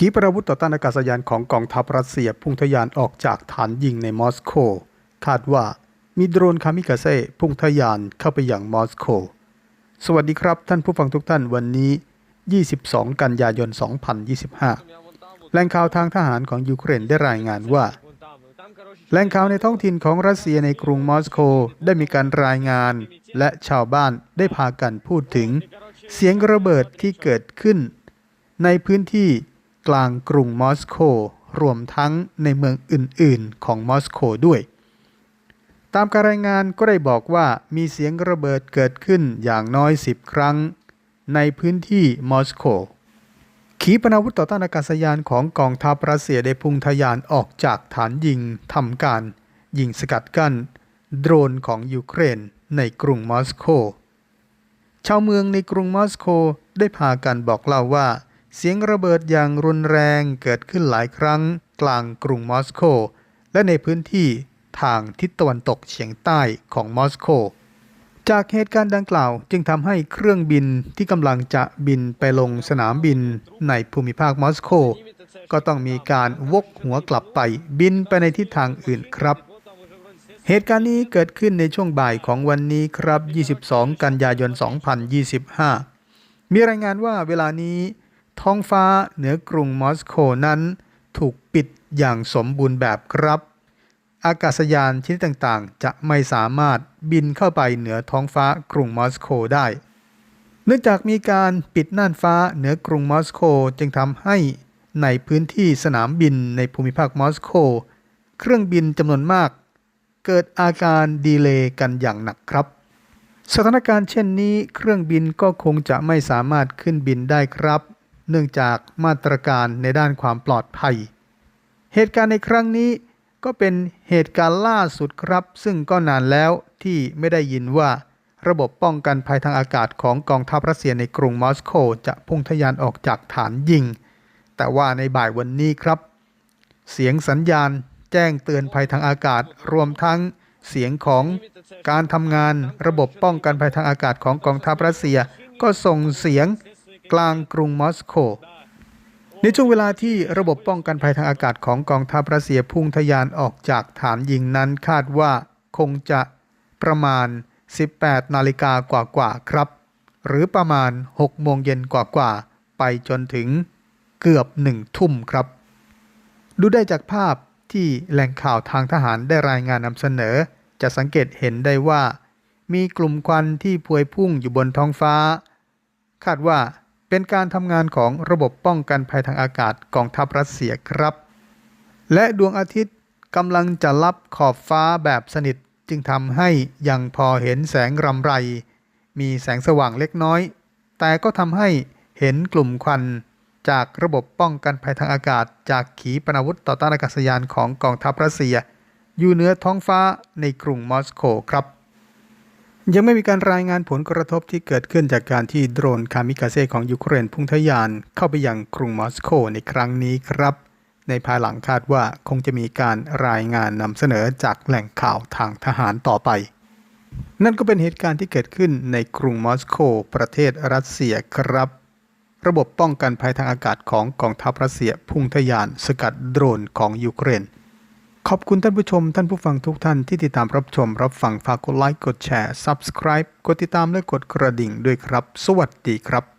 ขีปนาวุธต่อต้านอากาศยานของกองทัพรัสเซียพุ่งทะยานออกจากฐานยิงในมอสโก คาดว่ามีโดรนคามิกาเซ่พุ่งทะยานเข้าไปอย่างมอสโก สวัสดีครับท่านผู้ฟังทุกท่านวันนี้ 22 กันยายน 2025 แหล่งข่าวทางทหารของยูเครนได้รายงานว่า แหล่งข่าวในท้องถิ่นของรัสเซียในกรุงมอสโกได้มีการรายงาน และชาวบ้านได้พากันพูดถึง เสียงระเบิดที่เกิดขึ้น ในพื้นที่ กลางกรุงมอสโก รวมทั้งในเมืองอื่นๆ ของมอสโกด้วย ตามการรายงานก็ได้บอกว่ามีเสียงระเบิดเกิดขึ้นอย่างน้อย 10 ครั้ง ในพื้นที่มอสโก ขีปนาวุธต่อต้านอากาศยานของกองทัพรัสเซียได้พุ่งทะยานออกจากฐานยิงทำการ ยิงสกัดกั้น โดรนของยูเครนในกรุงมอสโก ชาวเมืองในกรุงมอสโกได้พากันบอกเล่าว่า เสียงระเบิดอย่างรุนแรงเกิดขึ้นหลายครั้งกลางกรุงมอสโก และในพื้นที่ทางทิศตะวันตกเฉียงใต้ของมอสโก จากเหตุการณ์ดังกล่าวจึงทำให้เครื่องบินที่กำลังจะบินไปลงสนามบินในภูมิภาคมอสโก ก็ต้องมีการวกหัวกลับไปบินไปในทิศทางอื่นครับ เหตุการณ์นี้เกิดขึ้นในช่วงบ่ายของวันนี้ครับ 22 กันยายน 2025 มีรายงานว่าเวลานี้ ท้องฟ้าเหนือกรุงมอสโกนั้น ถูกปิดอย่างสมบูรณ์แบบครับ อากาศยานชนิดต่างๆ จะไม่สามารถบินเข้าไปเหนือท้องฟ้ากรุงมอสโกได้ เนื่องจากมีการปิดน่านฟ้าเหนือกรุงมอสโกจึงทำให้ในพื้นที่สนามบินในภูมิภาคมอสโก เครื่องบินจำนวนมาก เกิดอาการดีเลย์กันอย่างหนักครับ สถานการณ์เช่นนี้ เครื่องบินก็คงจะไม่สามารถขึ้นบินได้ครับ เนื่องจากมาตรการในด้านความปลอดภัย เหตุการณ์ในครั้งนี้ก็เป็นเหตุการณ์ล่าสุดครับ ซึ่งก็นานแล้วที่ไม่ได้ยินว่า ระบบป้องกันภัยทางอากาศของกองทัพรัสเซียในกรุงมอสโกจะพุ่งทะยานออกจากฐานยิง แต่ว่าในบ่ายวันนี้ครับ เสียงสัญญาณแจ้งเตือนภัยทางอากาศรวมทั้งเสียงของการทำงานระบบป้องกันภัยทางอากาศของกองทัพรัสเซีย ก็ส่งเสียง กลางกรุงมอสโก ในช่วงเวลาที่ระบบป้องกันภัยทางอากาศของกองทัพรัสเซียพุ่งทะยานออกจากฐานยิงนั้นคาดว่าคงจะประมาณ 18 นาฬิกากว่าๆครับ หรือประมาณ 6 โมงเย็นกว่าๆไปจนถึงเกือบหนึ่งทุ่มครับ ดูได้จากภาพที่แหล่งข่าวทางทหารได้รายงานนำเสนอ จะสังเกตเห็นได้ว่า มีกลุ่มควันที่พวยพุ่งอยู่บนท้องฟ้า คาดว่า เป็นการทำงานของระบบป้องกันภัยทางอากาศกองทัพรัสเซียครับ และดวงอาทิตย์กำลังจะลับขอบฟ้าแบบสนิทจึงทำให้ยังพอเห็นแสงรำไร มีแสงสว่างเล็กน้อย แต่ก็ทำให้เห็นกลุ่มควัน จากระบบป้องกันภัยทางอากาศ จากขีปนาวุธต่อต้านอากาศยานของกองทัพรัสเซีย อยู่เหนือท้องฟ้าในกรุงมอสโกครับ ยังไม่มีการรายงานผลกระทบที่เกิดขึ้นจากการที่โดรนคามิกาเซ่ของยูเครนพุ่งทะยาน เข้าไปยังกรุงมอสโกในครั้งนี้ครับ ในภายหลังคาดว่าคงจะมีการรายงานนำเสนอจากแหล่งข่าวทางทหารต่อไป นั่นก็เป็นเหตุการณ์ที่เกิดขึ้นในกรุงมอสโกประเทศรัสเซียครับ ระบบป้องกันภัยทางอากาศของกองทัพรัสเซียพุ่งทะยาน สกัดโดรนของยูเครน ขอบคุณท่านผู้ชมท่านผู้ฟังทุกท่านที่ติดตามรับชม รับฟังฝากกดไลค์กดแชร์ Subscribe กดติดตามและกดกระดิ่งด้วยครับ สวัสดีครับ